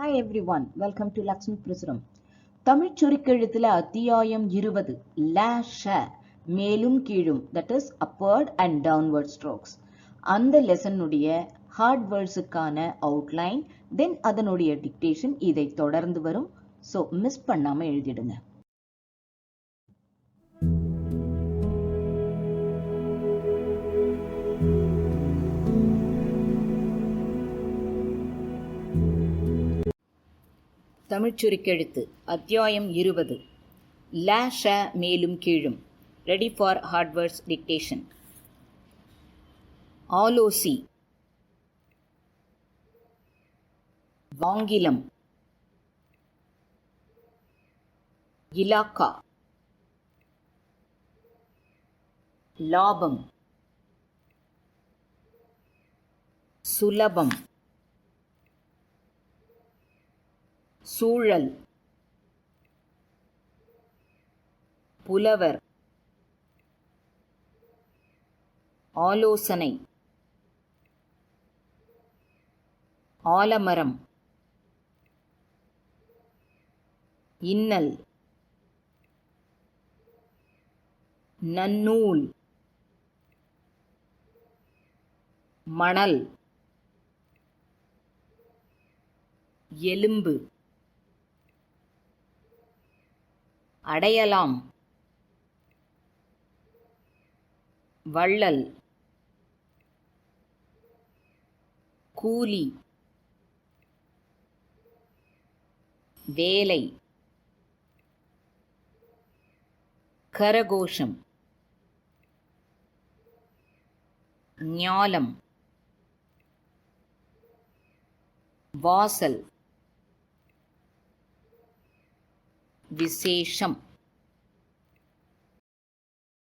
Hi everyone welcome to Lakshmi Prasuram Tamil சுருக்கெழுத்தில் அத்தியாயம் இருபது லேஷ மேலும் கீழும் that is upward and downward strokes அந்த லெசனுடைய ஹார்ட் வேர்ட்ஸுக்கான அவுட்லைன் தென் அதனுடைய டிக்டேஷன் இதை தொடர்ந்து வரும். ஸோ மிஸ் பண்ணாமல் எழுதிடுங்க. தமிழ்ச்சுருக்கெழுத்து அத்தியாயம் இருபது. ல ஷ மேலும் கீழும். Ready for hard words dictation ஆலோசி. வாங்கிலம். இலாக்கா. லாபம். சுலபம். சூழல். புலவர். ஆலோசனை. ஆலமரம். இன்னல். நன்னூல். மணல். எலும்பு. அடையலாம். வள்ளல். கூலி. வேலை. கரகோஷம். ஞாலம். வாசல். വിശേഷം.